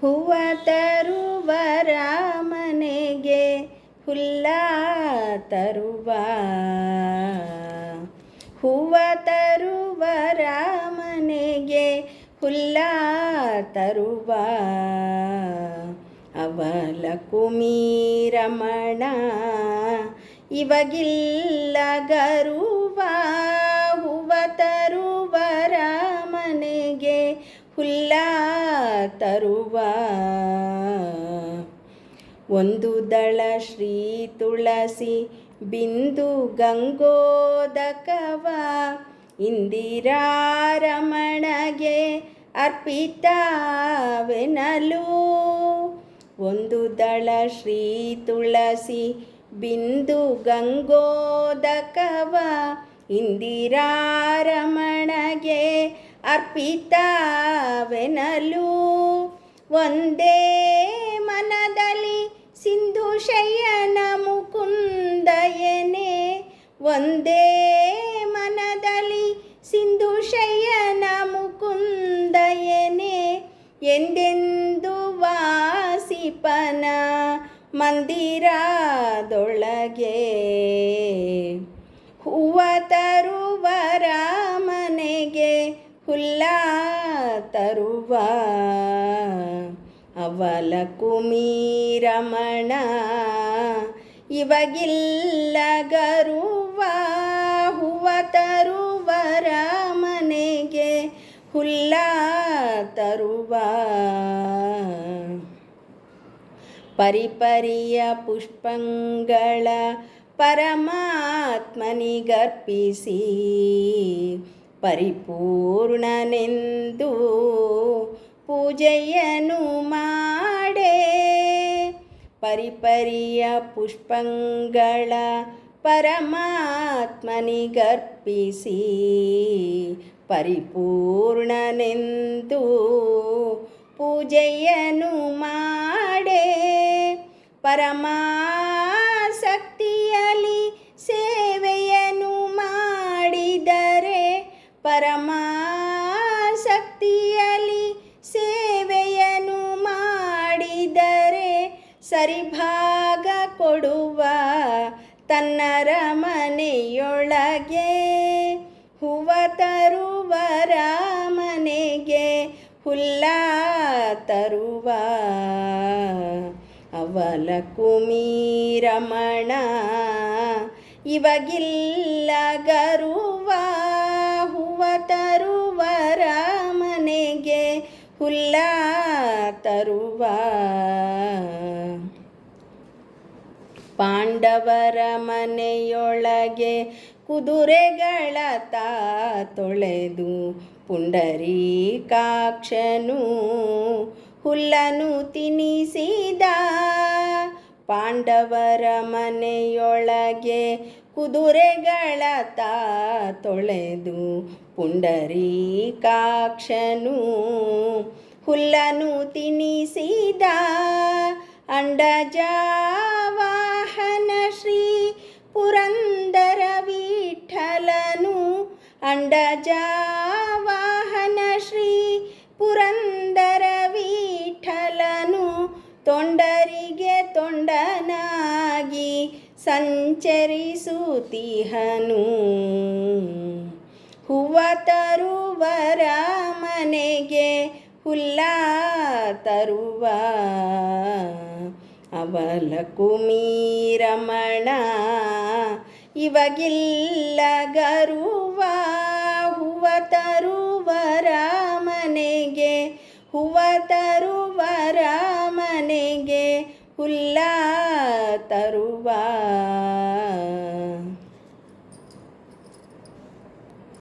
ಹೂವ ತರುವ ರಾಮನೆಗೆ ಹುಲ್ಲ ತರುವ. ಹೂವ ತರುವ ರಾಮನೆಗೆ ಹುಲ್ಲ ತರುವ. ಅವಲ ಕುಮೀರಮಣ ಇವಗಿಲ್ಲ ಗರುವ ತರುವ. ಒಂದು ದಳ ಶ್ರೀ ತುಳಸಿ ಬಿಂದು ಗಂಗೋದಕವ. ಇಂದಿರಾರಮಣಗೆ ಅರ್ಪಿತವೆನಲು. ಒಂದು ದಳ ಶ್ರೀ ತುಳಸಿ ಬಿಂದು ಗಂಗೋದಕವ. ಇಂದಿರಾರಮಣಗೆ ಅರ್ಪಿತವೆನಲು. ಒಂದೇ ಮನದಲ್ಲಿ ಸಿಂಧು ಶಯನ ಮುಕುಂದಯನೆ. ಒಂದೇ ಮನದಲ್ಲಿ ಸಿಂಧು ಶಯನ ಮುಕುಂದಯನೆ. ಎಂದೆಂದು ವಾಸಿಪನ ಮಂದಿರದೊಳಗೆ. ತರುವ ಅವಲ ಕುಮೀರಮಣ ಇವಗಿಲ್ಲ ಗರುವ ಹೂವ ತರುವರ ಮನೆಗೆ ಹುಲ್ಲ ತರುವ. ಪರಿಪರಿಯ ಪುಷ್ಪಂಗಳ ಪರಮಾತ್ಮನಿಗರ್ಪಿಸಿ ಪರಿಪೂರ್ಣನೆಂದು ಪೂಜೆಯನ್ನು ಮಾಡೆ. ಪರಿಪರಿಯ ಪುಷ್ಪಂಗಳ ಪರಮಾತ್ಮನಿಗರ್ಪಿಸಿ ಪರಿಪೂರ್ಣನೆಂದು ಪೂಜೆಯನ್ನು ಮಾಡೆ. ಪರಮಾಸಕ್ತಿಯಲ್ಲಿ ಸರಿಭಾಗ ಕೊಡುವ ತನ್ನ ರಮನೆಯೊಳಗೆ ಹೂವ ತರುವ ರಾಮನೆಗೆ ಹುಲ್ಲ ತರುವ. ಅವಲ ಕುಮೀರಮಣ ಇವಾಗಿಲ್ಲ ಗರುವ ಹೂವ ತರುವ ರಾಮನೆಗೆ ಹುಲ್ಲ ತರುವ. ಪಾಂಡವರ ಮನೆಯೊಳಗೆ ಕುದುರೆಗಳ ತೊಳೆದು ಪುಂಡರೀಕಾಕ್ಷನು ಹುಲ್ಲನು ತಿನಿಸಿದ. ಪಾಂಡವರ ಮನೆಯೊಳಗೆ ಕುದುರೆಗಳ ತೊಳೆದು ಪುಂಡರೀಕಾಕ್ಷನು ಹುಲ್ಲನು ತಿನಿಸಿದ. ಅಂಡಜವಾಹನ ಅಂಡಜವಾಹನ ಶ್ರೀ ಪುರಂದರ ವಿಠಲನು ತೊಂಡರಿಗೆ ತೊಂಡನಾಗಿ ಸಂಚರಿಸುತ್ತಿಹನು. ಹೂವ ತರುವರ ಮನೆಗೆ ಹುಲ್ಲ ತರುವ ಅವಲ ಕುಮೀರಮಣ ಇವಗಿಲ್ಲ ಗರುವ ಮನೆಗೆ ಹೂವ ತರುವರ ಮನೆಗೆ ಹುಲ್ಲ ತರುವ